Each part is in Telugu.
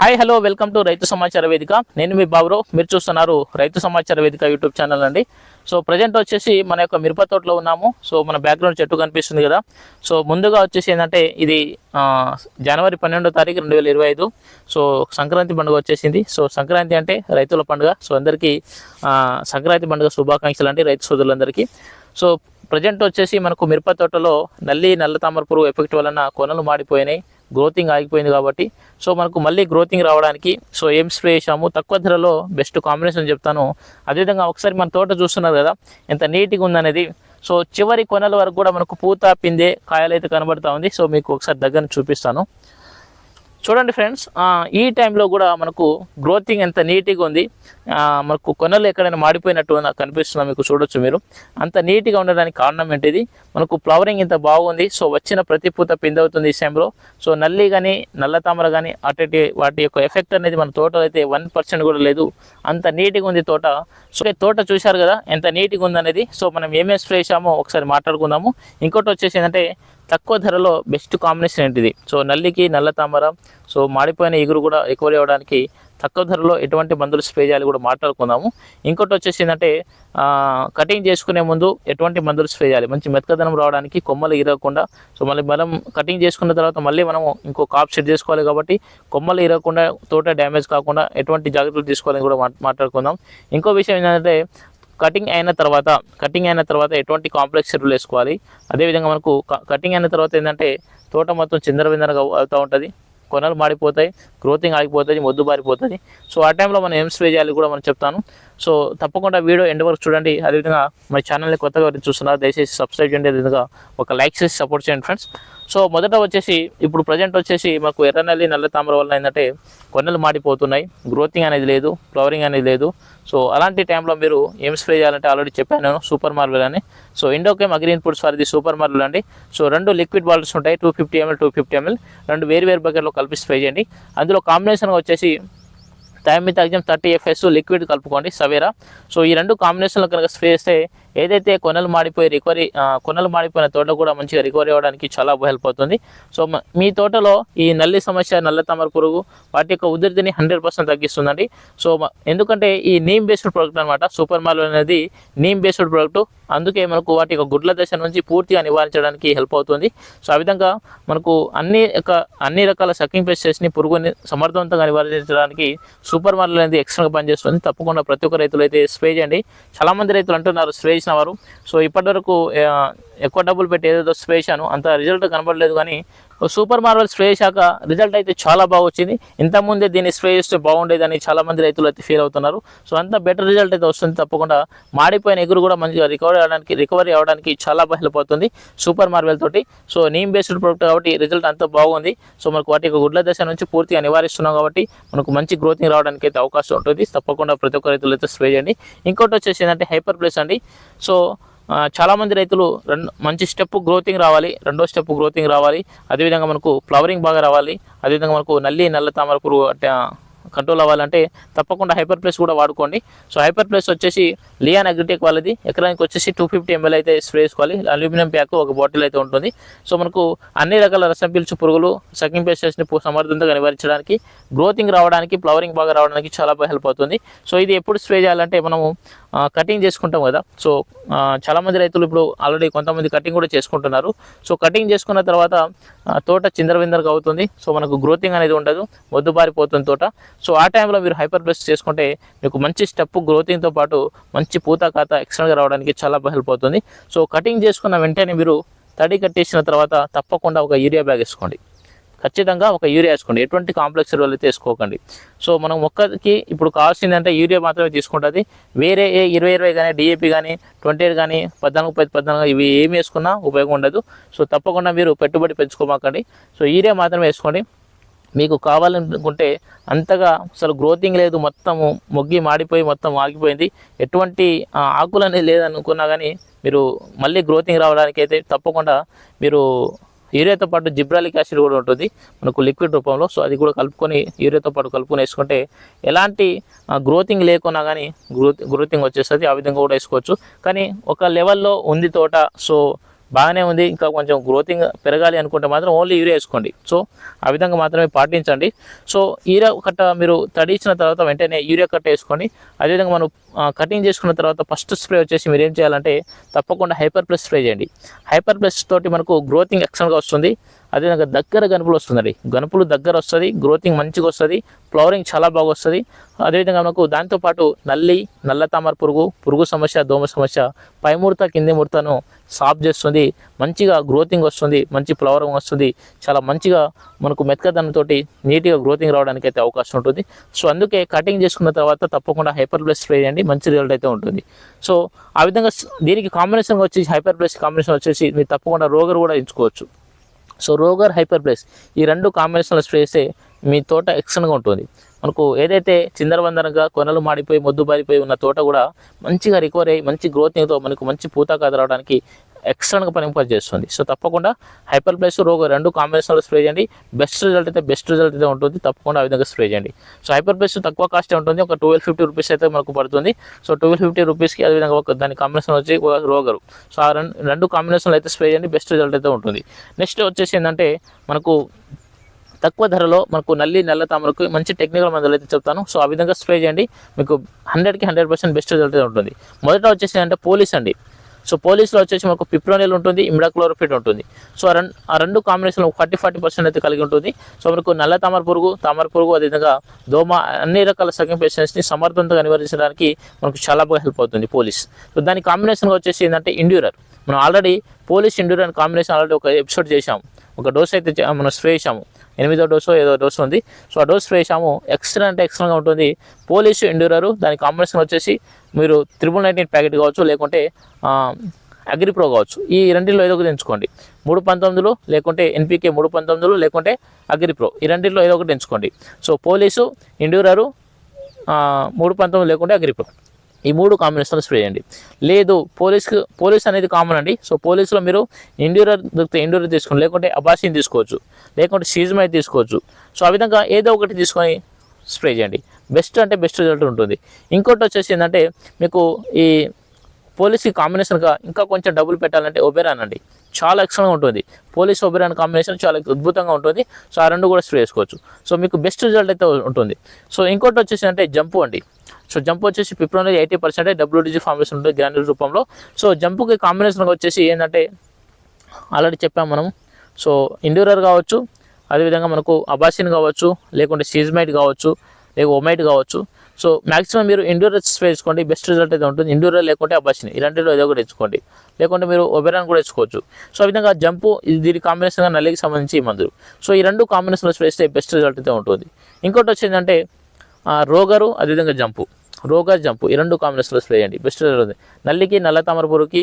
హాయ్ హలో వెల్కమ్ టు రైతు సమాచార వేదిక నేను మీ బాబురావు. మీరు చూస్తున్నారు రైతు సమాచార వేదిక యూట్యూబ్ ఛానల్ అండి. సో ప్రజెంట్ వచ్చేసి మన యొక్క మిరప తోటలో ఉన్నాము. సో మన బ్యాక్గ్రౌండ్ చెట్టు కనిపిస్తుంది కదా. సో ముందుగా వచ్చేసి ఏంటంటే ఇది జనవరి పన్నెండో తారీఖు రెండు వేల ఇరవై ఐదు. సో సంక్రాంతి పండుగ వచ్చేసింది. సో సంక్రాంతి అంటే రైతుల పండుగ. సో అందరికీ సంక్రాంతి పండుగ శుభాకాంక్షలు అండి రైతు సోదరులందరికీ. సో ప్రజెంట్ వచ్చేసి మనకు మిరప తోటలో నల్లి నల్ల తామర పురుగు ఎఫెక్ట్ వలన కొనలు మాడిపోయినాయి. గ్రోతింగ్ ఆగిపోయింది కాబట్టి. సో మనకు మళ్ళీ గ్రోతింగ్ రావడానికి సో ఏం స్ప్రే చేసాము తక్కువ ధరలో బెస్ట్ కాంబినేషన్ చెప్తాను. అదేవిధంగా ఒకసారి మన తోట చూస్తున్నారు కదా ఎంత నీట్గా ఉందనేది. సో చివరి కొనల వరకు కూడా మనకు పూత పిందే కాయలైతే కనబడతా ఉంది. సో మీకు ఒకసారి దగ్గర చూపిస్తాను. చూడండి ఫ్రెండ్స్ ఈ టైంలో కూడా మనకు గ్రోతింగ్ ఎంత నీట్గా ఉంది. మనకు కొనలు ఎక్కడైనా మాడిపోయినట్టు నాకు కనిపిస్తుందా మీకు చూడొచ్చు మీరు. అంత నీట్గా ఉండడానికి కారణం ఏంటిది? మనకు ఫ్లవరింగ్ ఇంత బాగుంది సో వచ్చిన ప్రతి పూత పిందవుతుంది ఈ టైంలో సో నల్లి కానీ నల్ల తామర కానీ అటు వాటి యొక్క ఎఫెక్ట్ అనేది మన తోటలో అయితే వన్ పర్సెంట్ కూడా లేదు. అంత నీట్గా ఉంది తోట. సో ఈ తోట చూశారు కదా ఎంత నీట్గా ఉందనేది. సో మనం ఏమేమి స్ప్రే చేసామో ఒకసారి మాట్లాడుకుందాము. ఇంకోటి వచ్చేసి ఏంటంటే తక్కువ ధరలో బెస్ట్ కాంబినేషన్ ఏంటిది? సో నల్లికి నల్ల తామర సో మాడిపోయిన ఎగురు కూడా రికవరీ అవ్వడానికి తక్కువ ధరలో ఎటువంటి మందులు స్ప్రే చేయాలి కూడా మాట్లాడుకుందాము. ఇంకోటి వచ్చేసి ఏంటంటే కటింగ్ చేసుకునే ముందు ఎటువంటి మందులు స్ప్రే చేయాలి? మంచి మెత్తదనం రావడానికి కొమ్మలు ఇరగకుండా సో మళ్ళీ మనం కటింగ్ చేసుకున్న తర్వాత మళ్ళీ మనము ఇంకో కాప్ సెట్ చేసుకోవాలి కాబట్టి కొమ్మలు ఇరగకుండా తోట డ్యామేజ్ కాకుండా ఎటువంటి జాగ్రత్తలు తీసుకోవాలని కూడా మాట్లాడుకుందాం. ఇంకో విషయం ఏంటంటే కటింగ్ అయిన తర్వాత కటింగ్ అయిన తర్వాత ఎటువంటి కాంప్లెక్స్ ఎరువులు వేసుకోవాలి? అదేవిధంగా మనకు కటింగ్ అయిన తర్వాత ఏంటంటే తోట మొత్తం చిందరవిందరగా అవుతూ ఉంటుంది. కొనలు మాడిపోతాయి గ్రోతింగ్ ఆగిపోతుంది మొద్దు బారిపోతుంది సో ఆ టైంలో మనం ఏం స్ప్రే చేయాలి కూడా మనం చెప్తాను. సో తప్పకుండా వీడియో ఎండ్ వరకు చూడండి. అదేవిధంగా మన ఛానల్ని కొత్తగా చూస్తున్నారు దయచేసి సబ్స్క్రైబ్ చేయండి. అదేవిధంగా ఒక లైక్ చేసి సపోర్ట్ చేయండి ఫ్రెండ్స్ సో మొదట వచ్చేసి ఇప్పుడు ప్రజెంట్ వచ్చేసి మాకు ఎర్రనల్లి నల్ల తామర వల్ల ఏంటంటే కొన్నెలు మాడిపోతున్నాయి. గ్రోతింగ్ అనేది లేదు ఫ్లవరింగ్ అనేది లేదు. సో అలాంటి టైంలో మీరు ఏం స్ప్రే చేయాలంటే ఆల్రెడీ చెప్పాను నేను సూపర్ మార్వెల్ అని. సో ఇండోకేమ్ అగ్రీన్ ఫుడ్స్ వారిది సూపర్ మార్వెల్ అండి. సో రెండు లిక్విడ్ బాటిల్స్ ఉంటాయి two fifty ML two fifty ML రెండు వేరు వేరు బకెట్లో కలిపి స్ప్రే చేయండి. అందులో కాంబినేషన్గా వచ్చేసి థైమితాగ్జం థర్టీ ఎఫ్ఎస్ లిక్విడ్ కలుపుకోండి సవేరా. సో ఈ రెండు కాంబినేషన్లో కనుక స్ప్రే చేస్తే ఏదైతే కొనలు మాడిపోయి రికవరీ కొనలు మాడిపోయిన తోట కూడా మంచిగా రికవరీ అవ్వడానికి చాలా హెల్ప్ అవుతుంది. సో మీ తోటలో ఈ నల్లి సమస్య నల్ల తామర పురుగు వాటి యొక్క ఉధృతిని హండ్రెడ్ పర్సెంట్ తగ్గిస్తుందండి. సో ఎందుకంటే ఈ నీమ్ బేస్డ్ ప్రోడక్ట్ అనమాట సూపర్ మాల్ అనేది నీమ్ బేస్డ్ ప్రోడక్ట్ అందుకే మనకు వాటి యొక్క గుడ్ల దశ నుంచి పూర్తిగా నివారించడానికి హెల్ప్ అవుతుంది. సో ఆ విధంగా మనకు అన్ని యొక్క అన్ని రకాల సకింగ్ పెస్టెస్ని పురుగుని సమర్థవంతంగా నివారించడానికి సూపర్ మార్కెట్ అనేది ఎక్స్ట్రాగా పనిచేస్తుంది. తప్పకుండా ప్రతి ఒక్క రైతులు అయితే స్ప్రే చేయండి. చాలా మంది రైతులు అంటున్నారు స్ప్రే చేసిన వారు. సో ఇప్పటివరకు ఎక్కువ డబ్బులు పెట్టి ఏదేదో స్ప్రే చేశాను. అంత రిజల్ట్ కనబడలేదు కానీ సూపర్ మార్వల్ స్ప్రే చేశాక రిజల్ట్ అయితే చాలా బాగా వచ్చింది. ఇంతకుముందే దీన్ని స్ప్రే చేస్తే బాగుండేదని చాలామంది రైతులు అయితే ఫీల్ అవుతున్నారు. సో అంత బెటర్ రిజల్ట్ అయితే వస్తుంది తప్పకుండా. మాడిపోయిన ఎగురు కూడా మంచిగా రికవరీ అవడానికి రికవరీ అవడానికి చాలా బాగా హెల్ప్ అవుతుంది సూపర్ మార్వెల్ తోటి. సో నీమ్ బేస్డ్ ప్రొడక్ట్ కాబట్టి రిజల్ట్ అంత బాగుంది. సో మనకు వాటి యొక్క గుడ్ల దశ నుంచి పూర్తిగా నివారిస్తున్నాం కాబట్టి మనకు మంచి గ్రోతింగ్ రావడానికి అయితే అవకాశం ఉంటుంది. తప్పకుండా ప్రతి ఒక్క రైతులు అయితే స్ప్రే చేయండి. ఇంకోటి వచ్చేసి ఏంటంటే హైపర్ ప్లేస్ అండి. సో చాలామంది రైతులు రెండు మంచి స్టెప్ గ్రోతింగ్ రావాలి రెండో స్టెప్ గ్రోతింగ్ రావాలి. అదేవిధంగా మనకు ఫ్లవరింగ్ బాగా రావాలి అదేవిధంగా మనకు నల్లి నల్ల తామర పురుగు అంటే కంట్రోల్ అవ్వాలంటే తప్పకుండా హైపర్ ప్లేస్ కూడా వాడుకోండి. సో హైపర్ ప్లస్ వచ్చేసి లియాన్ అగ్రిటెక్ వాళ్ళది. ఎకరానికి వచ్చేసి టూ ఫిఫ్టీ ఎంఎల్ అయితే స్ప్రే చేసుకోవాలి. అల్యూమినియం ప్యాక్ ఒక బాటిల్ అయితే ఉంటుంది. సో మనకు అన్ని రకాల రసం పీల్చు పురుగులు సకింగ్ పేస్టెస్ని సమర్థంగా నివారించడానికి గ్రోతింగ్ రావడానికి ఫ్లవరింగ్ బాగా రావడానికి చాలా బాగా హెల్ప్ అవుతుంది. సో ఇది ఎప్పుడు స్ప్రే చేయాలంటే మనము కటింగ్ చేసుకుంటాం కదా. సో చాలామంది రైతులు ఇప్పుడు ఆల్రెడీ కొంతమంది కటింగ్ కూడా చేసుకుంటున్నారు. సో కటింగ్ చేసుకున్న తర్వాత తోట చిందరవిందరగా అవుతుంది. సో మనకు గ్రోతింగ్ అనేది ఉండదు. మొద్దుబారిపోతుంది తోట. సో ఆ టైంలో మీరు హైపర్ ప్లస్ చేసుకుంటే మీకు మంచి స్టెప్ గ్రోతింగ్తో పాటు మంచి పూత ఖాత ఎక్స్ట్రాగా రావడానికి చాలా హెల్ప్ అవుతుంది. సో కటింగ్ చేసుకున్న వెంటనే మీరు తడి కట్టేసిన తర్వాత తప్పకుండా ఒక యూరియా బ్యాగ్ వేసుకోండి. ఖచ్చితంగా ఒక యూరియా వేసుకోండి. ఎటువంటి కాంప్లెక్స్ ఎరువులు అయితే వేసుకోకండి. సో మనం మొక్కకి ఇప్పుడు కావాల్సిందంటే యూరియా మాత్రమే తీసుకుంటుంది. వేరే ఏ ఇరవై ఇరవై కానీ డిఏపి కానీ ట్వంటీ ఎయిట్ కానీ పద్నాలుగు పది పద్నాలుగు ఇవి ఏమి వేసుకున్నా ఉపయోగం ఉండదు. సో తప్పకుండా మీరు పెట్టుబడి పెంచుకోమాకండి. సో యూరియా మాత్రమే వేసుకోండి. మీకు కావాలనుకుంటే అంతగా అసలు గ్రోతింగ్ లేదు. మొత్తము మొగ్గి మాడిపోయి మొత్తం ఆగిపోయింది. ఎటువంటి ఆకులు అనేది లేదనుకున్నా కానీ మీరు మళ్ళీ గ్రోతింగ్ రావడానికి అయితే తప్పకుండా మీరు యూరియాతో పాటు జిబ్రాలిక్ యాసిడ్ కూడా ఉంటుంది. మనకు లిక్విడ్ రూపంలో. సో అది కూడా కలుపుకొని యూరియాతో పాటు కలుపుకొని వేసుకుంటే ఎలాంటి గ్రోతింగ్ లేకున్నా కానీ గ్రోత్ గ్రోతింగ్ వచ్చేస్తుంది. ఆ విధంగా కూడా వేసుకోవచ్చు. కానీ ఒక లెవెల్లో ఉంది తోట. సో బాగానే ఉంది. ఇంకా కొంచెం గ్రోతింగ్ పెరగాలి అనుకుంటే మాత్రం ఓన్లీ యూరియా వేసుకోండి. సో ఆ విధంగా మాత్రమే పాటించండి. సో యూరియా కట్ట మీరు తడి ఇచ్చిన తర్వాత వెంటనే యూరియా కట్ట వేసుకోండి. అదేవిధంగా మనం కటింగ్ చేసుకున్న తర్వాత ఫస్ట్ స్ప్రే వచ్చేసి మీరు ఏం చేయాలంటే తప్పకుండా హైపర్ ప్లస్ స్ప్రే చేయండి. హైపర్ ప్లస్ తోటి మనకు గ్రోతింగ్ ఎక్సలెంట్గా వస్తుంది. అదేవిధంగా దగ్గర గనుపులు వస్తుందండి. గనుపులు దగ్గర వస్తుంది గ్రోతింగ్ మంచిగా వస్తుంది ఫ్లవరింగ్ చాలా బాగా వస్తుంది. అదేవిధంగా మనకు దాంతోపాటు నల్లి నల్ల తామర పురుగు పురుగు సమస్య దోమ సమస్య పై ముడత కింది ముడతను సాఫ్ చేస్తుంది. మంచిగా గ్రోతింగ్ వస్తుంది మంచి ఫ్లవరింగ్ వస్తుంది. చాలా మంచిగా మనకు మెత్తదనంతో నీట్గా గ్రోతింగ్ రావడానికి అయితే అవకాశం ఉంటుంది. సో అందుకే కటింగ్ చేసుకున్న తర్వాత తప్పకుండా హైపర్ ప్లస్ స్ప్రే చేయండి మంచి రిజల్ట్ అయితే ఉంటుంది. సో ఆ విధంగా దీనికి కాంబినేషన్ వచ్చేసి హైపర్ ప్లస్ కాంబినేషన్ వచ్చేసి మీరు తప్పకుండా రోగర్ కూడా ఎంచుకోవచ్చు. సో రోగర్ హైపర్ ప్లస్ ఈ రెండు కాంబినేషన్లో స్ప్రే చేస్తే మీ తోట ఎక్సలెంట్గా ఉంటుంది. మనకు ఏదైతే చిందరవందరగా కొనలు మాడిపోయి మొద్దుబారిపోయి ఉన్న తోట కూడా మంచిగా రికవర్ అయ్యి మంచి గ్రోత్తో మనకు మంచి పూత కాదు రావడానికి ఎక్సలెంట్గా పని చేస్తుంది. సో తప్పకుండా హైపర్ ప్లస్ రోగ రెండు కాంబినేషన్లో స్ప్రే చేయండి. బెస్ట్ రిజల్ట్ అయితే బెస్ట్ రిజల్ట్ అయితే ఉంటుంది. తప్పకుండా ఆ విధంగా స్ప్రే చేయండి. సో హైపర్ ప్లస్ తక్కువ కాస్ట్ ఉంటుంది? ఒక ట్వెల్వ్ ఫిఫ్టీ రూపీస్ అయితే మనకు పడుతుంది. సో ట్వెల్వ్ ఫిఫ్టీ రూపీస్కి అదేవిధంగా ఒక దాని కాంబినేషన్ వచ్చి ఒక రోగరు. సో ఆ రెండు రెండు కాంబినేషన్లో అయితే స్ప్రే చేయండి. బెస్ట్ రిజల్ట్ అయితే ఉంటుంది. నెక్స్ట్ వచ్చేసి ఏంటంటే మనకు తక్కువ ధరలో మనకు నల్లి నల్ల తామరకు మంచి టెక్నికల్ మందులు అయితే చెప్తాను. సో ఆ విధంగా స్ప్రే చేయండి. మీకు హండ్రెడ్కి హండ్రెడ్ పర్సెంట్ బెస్ట్ రిజల్ట్ అయితే ఉంటుంది. మొదట వచ్చేసి అంటే పోలీస్ అండి. సో పోలీస్లో వచ్చేసి మనకు పిప్రోనిల్ ఉంటుంది ఇమిడాక్లోరోఫిట్ ఉంటుంది. సో ఆ రెండు కాంబినేషన్ కాంబినేషన్లో ఫార్టీ ఫార్టీ పర్సెంట్ అయితే కలిగి ఉంటుంది. సో మనకు నల్ల తామర పురుగు తామర పురుగు అదేవిధంగా దోమ అన్ని రకాల సగం పేషెంట్స్ని సమర్థవంతంగా నివారించడానికి మనకు చాలా బాగా హెల్ప్ అవుతుంది పోలీస్. సో దాని కాంబినేషన్గా వచ్చేసి ఏంటంటే ఇండ్యూరర్ మనం ఆల్రెడీ పోలీస్ ఇండ్యూరర్ కాంబినేషన్ ఆల్రెడీ ఒక ఎపిసోడ్ చేశాము. ఒక డోస్ అయితే మనం స్ప్రే చేసాము ఎనిమిదో డోసు ఏదో డోస్ ఉంది. సో ఆ డోస్ వేసాము ఎక్స్ట్రా అంటే ఎక్స్ట్రాగా ఉంటుంది. పోలీసు ఎండ్యూరరు దాని కాంబినేషన్ వచ్చేసి మీరు త్రిబుల్ నైన్టీన్ ప్యాకెట్ కావచ్చు లేకుంటే అగ్రిప్రో కావచ్చు. ఈ రెండింటిలో ఏదో ఒకటి ఎంచుకోండి. మూడు పంతొమ్మిదిలో లేకుంటే ఎన్పికే మూడు పంతొమ్మిదిలో లేకుంటే అగ్రిప్రో. ఈ రెండింటిలో ఏదో ఒకటి ఎంచుకోండి. సో పోలీసు ఇండ్యూరరు మూడు పంతొమ్మిది లేకుంటే అగ్రిప్రో. ఈ మూడు కాంబినేషన్లో స్ప్రే చేయండి. లేదు పోలీస్కి పోలీస్ అనేది కామన్ అండి. సో పోలీస్లో మీరు ఇండ్యూరర్ దొరికితే ఇండ్యూరర్ తీసుకోండి. లేకుంటే అబాసిన్ తీసుకోవచ్చు. లేకుంటే సీజమై తీసుకోవచ్చు. సో ఆ విధంగా ఏదో ఒకటి తీసుకొని స్ప్రే చేయండి. బెస్ట్ అంటే బెస్ట్ రిజల్ట్ ఉంటుంది. ఇంకోటి వచ్చేసి ఏంటంటే మీకు ఈ పోలీస్కి కాంబినేషన్గా ఇంకా కొంచెం డబ్బులు పెట్టాలంటే ఒబెరాన్ అండి. చాలా ఎక్సలెంట్గా ఉంటుంది. పోలీస్ ఒబెరాన్ కాంబినేషన్ చాలా అద్భుతంగా ఉంటుంది. సో ఆ రెండు కూడా స్ప్రే చేసుకోవచ్చు. సో మీకు బెస్ట్ రిజల్ట్ అయితే ఉంటుంది. సో ఇంకోటి వచ్చేసి అంటే జంపు అండి. సో జంప్ వచ్చేసి పిప్రోన్ ఎయిటీ పర్సెంట్ డబ్ల్యూడీజీ ఫార్మేషన్ ఉంటుంది గ్రాన్యుల్ రూపంలో. సో జంపుకి కాంబినేషన్ వచ్చేసి ఏంటంటే ఆల్రెడీ చెప్పాం మనం సో ఇండ్యూరర్ కావచ్చు అదేవిధంగా మనకు అబాసిన్ కావచ్చు లేకుంటే సీజ్మైట్ కావచ్చు లేక ఒమైట్ కావచ్చు. సో మాక్సిమం మీరు ఇండోర్ స్ప్రే బెస్ట్ రిజల్ట్ అయితే ఉంటుంది. ఇండోర్ లేకుంటే ఆ ఈ రెండింటిలో ఏదో ఒకటి ఎంచుకోండి లేకుంటే మీరు ఒబెరాన్ కూడా ఎంచుకోవచ్చు సో ఆ విధంగా జంపు ఇది దీని కాంబినేషన్గా నల్లికి సంబంధించి మందులు. సో ఈ రెండు కాంబినేషన్లో వేస్తే బెస్ట్ రిజల్ట్ అయితే ఉంటుంది. ఇంకోటి వచ్చేందంటే అంటే రోగరు అదేవిధంగా జంపు. రోగర్ జంపు ఈ రెండు కాంబినేషన్లో స్ప్రే చేయండి. బెస్ట్ రిజల్ట్ ఉంది నల్లికి నల్ల తామర పురుగుకి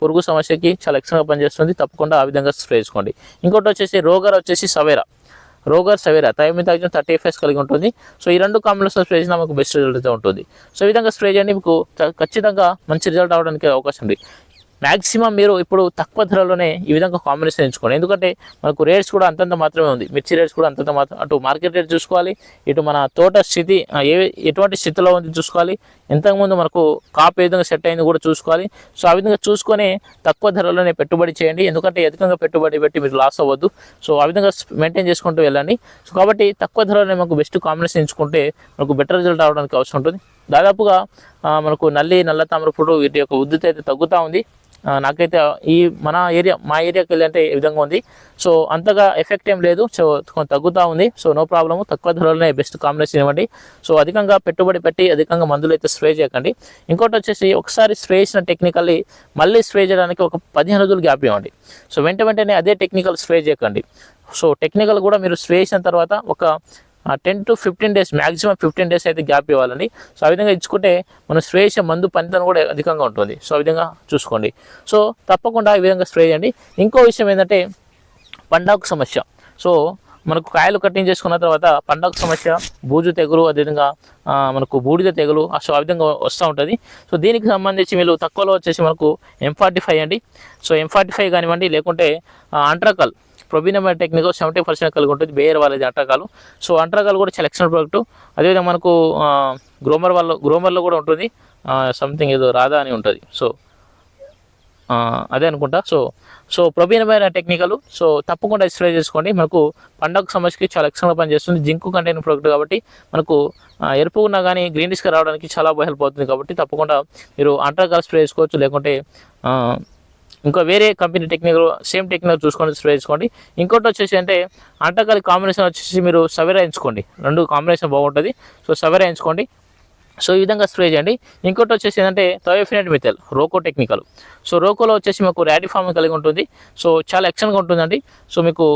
పురుగు సమస్యకి చాలా ఎక్స్ట్రాగా పనిచేస్తుంది. తప్పకుండా ఆ విధంగా స్ప్రే చేసుకోండి. ఇంకోటి వచ్చేసి రోగర్ వచ్చేసి సవేరా. రోగర్ సవేరా థైమితాగ్జన్ థర్టీ ఎఫ్ఎస్ కలిగి ఉంటుంది. సో ఈ రెండు కాంబినేషన్ స్ప్రే చేసినా మీకు బెస్ట్ రిజల్ట్ అయితే ఉంటుంది. సో ఈ విధంగా స్ప్రే చేయండి మీకు ఖచ్చితంగా మంచి రిజల్ట్ అవడానికి అవకాశం ఉంది. మ్యాక్సిమం మీరు ఇప్పుడు తక్కువ ధరలోనే ఈ విధంగా కాంబినేషన్ ఎంచుకోండి. ఎందుకంటే మనకు రేట్స్ కూడా అంతంత మాత్రమే ఉంది. మిర్చి రేట్స్ కూడా అంతంత మాత్రం అటు మార్కెట్ రేట్ చూసుకోవాలి. ఇటు మన తోట స్థితి ఏ ఎటువంటి స్థితిలో ఉంది చూసుకోవాలి. ఇంతకుముందు మనకు కాప్ ఏ విధంగా సెట్ అయింది కూడా చూసుకోవాలి. సో ఆ విధంగా చూసుకొని తక్కువ ధరలోనే పెట్టుబడి చేయండి. ఎందుకంటే అధికంగా పెట్టుబడి పెట్టి మీరు లాస్ అవ్వద్దు. సో ఆ విధంగా మెయింటైన్ చేసుకుంటూ వెళ్ళండి. సో కాబట్టి తక్కువ ధరలోనే మనకు బెస్ట్ కాంబినేషన్ ఎంచుకుంటే మనకు బెటర్ రిజల్ట్ రావడానికి అవసరం ఉంటుంది. దాదాపుగా మనకు నల్లి నల్ల తామరపుడు వీటి యొక్క ఉద్ధృతి అయితే తగ్గుతూ ఉంది. నాకైతే ఈ మన ఏరియా మా ఏరియాకి వెళ్ళంటే ఈ విధంగా ఉంది. సో అంతగా ఎఫెక్ట్ ఏం లేదు. సో కొంచెం తగ్గుతూ ఉంది. సో నో ప్రాబ్లము తక్కువ ధరలోనే బెస్ట్ కాంబినేషన్ ఇవ్వండి. సో అధికంగా పెట్టుబడి పెట్టి అధికంగా మందులు అయితే స్ప్రే చేయకండి. ఇంకోటి వచ్చేసి ఒకసారి స్ప్రే చేసిన టెక్నికల్లీ మళ్ళీ స్ప్రే చేయడానికి ఒక పదిహేను రోజులు గ్యాప్ ఇవ్వండి. సో వెంట వెంటనే అదే టెక్నికల్ స్ప్రే చేయకండి. సో టెక్నికల్ కూడా మీరు స్ప్రే చేసిన తర్వాత ఒక ten to fifteen days maximum fifteen days అయితే గ్యాప్ ఇవ్వాలండి. సో ఆ విధంగా ఇచ్చుకుంటే మనం స్ప్రే చేసే మందు పనితనం కూడా అధికంగా ఉంటుంది. సో ఆ విధంగా చూసుకోండి. సో తప్పకుండా ఈ విధంగా స్ప్రే చేయండి. ఇంకో విషయం ఏంటంటే పండాకు సమస్య. సో మనకు కాయలు కటింగ్ చేసుకున్న తర్వాత పండగ సమస్య బూజు తెగులు అదేవిధంగా మనకు బూడిద తెగులు ఆ సో ఆ విధంగా వస్తూ ఉంటుంది. సో దీనికి సంబంధించి మీరు తక్కువలో వచ్చేసి మనకు ఎం ఫార్టీ ఫైవ్ అండి. సో ఎం ఫార్టీ ఫైవ్ కానివ్వండి లేకుంటే అంట్రాకల్. ప్రొబినమ టెక్నిక్ సెవెంటీ పర్సెంట్ కలిగి ఉంటుంది బేయర్ వాళ్ళది అంట్రాకాలు. సో అంట్రాకాలు కూడా చాలా ఎక్సలెంట్ ప్రోడక్ట్ అదేవిధంగా మనకు గ్రోమర్ వాళ్ళ గ్రోమర్లో కూడా ఉంటుంది. సంథింగ్ ఏదో రాధా అని ఉంటుంది. సో అదే అనుకుంటా. సో సో ప్రవీణమైన టెక్నికల్ సో తప్పకుండా స్ప్రే చేసుకోండి. మనకు పండగ సమస్యకి చాలా ఎక్స్ట్రా పనిచేస్తుంది. జింకు కంటైన్ ప్రోడక్ట్ కాబట్టి మనకు ఎరుపు ఉన్నా కానీ గ్రీన్ డిస్క్ రావడానికి చాలా బాగా హెల్ప్ అవుతుంది కాబట్టి తప్పకుండా మీరు అంటర్కాల స్ప్రే చేసుకోవచ్చు. లేకుంటే ఇంకా వేరే కంపెనీ టెక్నిక్ సేమ్ టెక్నిక్ చూసుకొని స్ప్రే చేసుకోండి. ఇంకోటి వచ్చేసి అంటే అంటకాలి కాంబినేషన్ వచ్చేసి మీరు సవేరా ఎంచుకోండి రెండు కాంబినేషన్ బాగుంటుంది. సో సవేరా ఎంచుకోండి సో ఈ విధంగా స్ప్రే చేయండి. ఇంకోటి వచ్చేసి ఏంటంటే థయోఫినైట్ మిథల్ రోకో టెక్నికల్. సో రోకోలో వచ్చేసి మీకు ర్యాడిఫామ్ కలిగి ఉంటుంది. సో చాలా ఎక్సలెంట్గా ఉంటుందండి. సో మీకు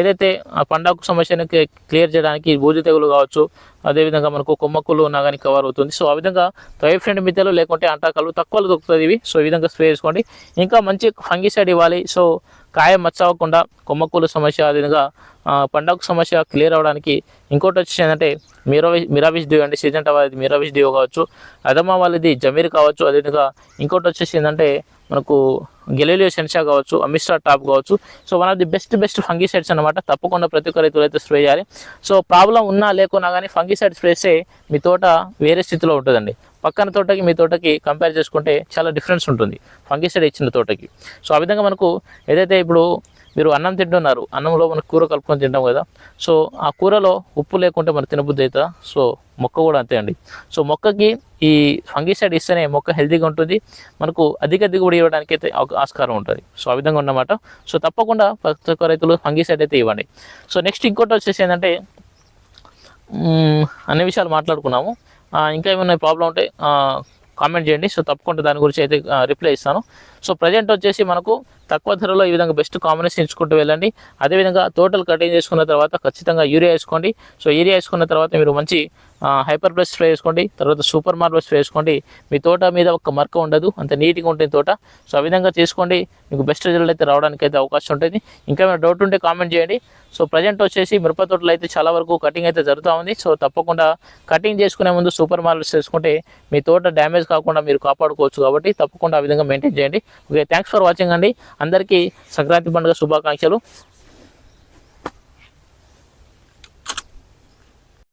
ఏదైతే పండాకు పండగ సమస్యను క్లియర్ చేయడానికి బూజు తెగులు కావచ్చు అదేవిధంగా మనకు కొమ్మక్కులు ఉన్నా కానీ కవర్ అవుతుంది. సో ఆ విధంగా థయోఫినైట్ మిథలు లేకుంటే అంటాకలు తక్కువలు దొరుకుతుంది ఇవి. సో ఈ విధంగా స్ప్రే చేసుకోండి. ఇంకా మంచి ఫంగిసైడ్ ఇవ్వాలి. సో కాయ మచ్చ అవ్వకుండా సమస్య అదిగా పండగ సమస్య క్లియర్ అవ్వడానికి ఇంకోటి వచ్చేసి ఏంటంటే మిరావిష్ మిరావిష్ డ్యూ అంటే సీజన్ వాళ్ళది మిరావిష్ డ్యూ కావచ్చు అదమా వాళ్ళది జమీర్ కావచ్చు అదేవిధంగా ఇంకోటి వచ్చేసి ఏంటంటే మనకు గెలీలియో సెన్సా కావచ్చు అమిస్ట్రా టాప్ కావచ్చు. So one of the best best fungicides అనమాట తప్పకుండా ప్రతి ఒక్క రైతులు అయితే స్ప్రే చేయాలి. సో ప్రాబ్లం ఉన్నా లేకున్నా కానీ ఫంగిసైడ్ స్ప్రే చేస్తే మీ తోట వేరే స్థితిలో ఉంటుందండి. పక్కన తోటకి మీ తోటకి కంపేర్ చేసుకుంటే చాలా డిఫరెన్స్ ఉంటుంది. ఫంగిసైడ్ ఇచ్చిన తోటకి. సో ఆ విధంగా మనకు ఏదైతే ఇప్పుడు మీరు అన్నం తింటున్నారు అన్నంలో మనకు కూర కలుపుకొని తింటాం కదా సో ఆ కూరలో ఉప్పు లేకుంటే మనం తినబుద్ధి అవుతుందా? సో మొక్క కూడా అంతే అండి. సో మొక్కకి ఈ ఫంగిసైడ్ ఇస్తేనే మొక్క హెల్తీగా ఉంటుంది మనకు అధిక దిగుబడి ఇవ్వడానికి అయితే ఆస్కారం ఉంటుంది. సో ఆ విధంగా ఉన్నమాట. సో తప్పకుండా ప్రతి ఒక్క రైతులు ఫంగిసైడ్ అయితే ఇవ్వండి. సో నెక్స్ట్ ఇంకోటి వచ్చేసి ఏంటంటే అన్ని విషయాలు మాట్లాడుకున్నాము. ఇంకా ఏమైనా ప్రాబ్లం ఉంటే కామెంట్ చేయండి. సో తప్పకుండా దాని గురించి అయితే రిప్లై ఇస్తాను. సో ప్రజెంట్ వచ్చేసి మనకు తక్కువ ధరలో ఈ విధంగా బెస్ట్ కాంబినేషన్ ఇచ్చుకుంటూ వెళ్ళండి. అదేవిధంగా టోటల్ కటింగ్ చేసుకున్న తర్వాత ఖచ్చితంగా యూరియా వేసుకోండి. సో యూరియా వేసుకున్న తర్వాత మీరు మంచి హైపర్ ప్లస్ స్ప్రే వేసుకోండి తర్వాత సూపర్ మార్బల్ స్ప్రే వేసుకోండి. మీ తోట మీద ఒక మరక ఉండదు అంత నీట్గా ఉంటుంది తోట. సో ఆ విధంగా చేసుకోండి మీకు బెస్ట్ రిజల్ట్ అయితే రావడానికి అయితే అవకాశం ఉంటుంది. ఇంకా ఏమైనా డౌట్ ఉంటే కామెంట్ చేయండి. సో ప్రజెంట్ వచ్చేసి మిరప తోటలో అయితే చాలా వరకు కటింగ్ అయితే జరుగుతూ ఉంది. సో తప్పకుండా కటింగ్ చేసుకునే ముందు సూపర్ మార్బల్స్ చేసుకుంటే మీ తోట డ్యామేజ్ కాకుండా మీరు కాపాడుకోవచ్చు కాబట్టి తప్పకుండా ఆ విధంగా మెయింటైన్ చేయండి. ఓకే థ్యాంక్స్ ఫర్ వాచింగ్ అండి. అందరికీ సంక్రాంతి పండుగ శుభాకాంక్షలు.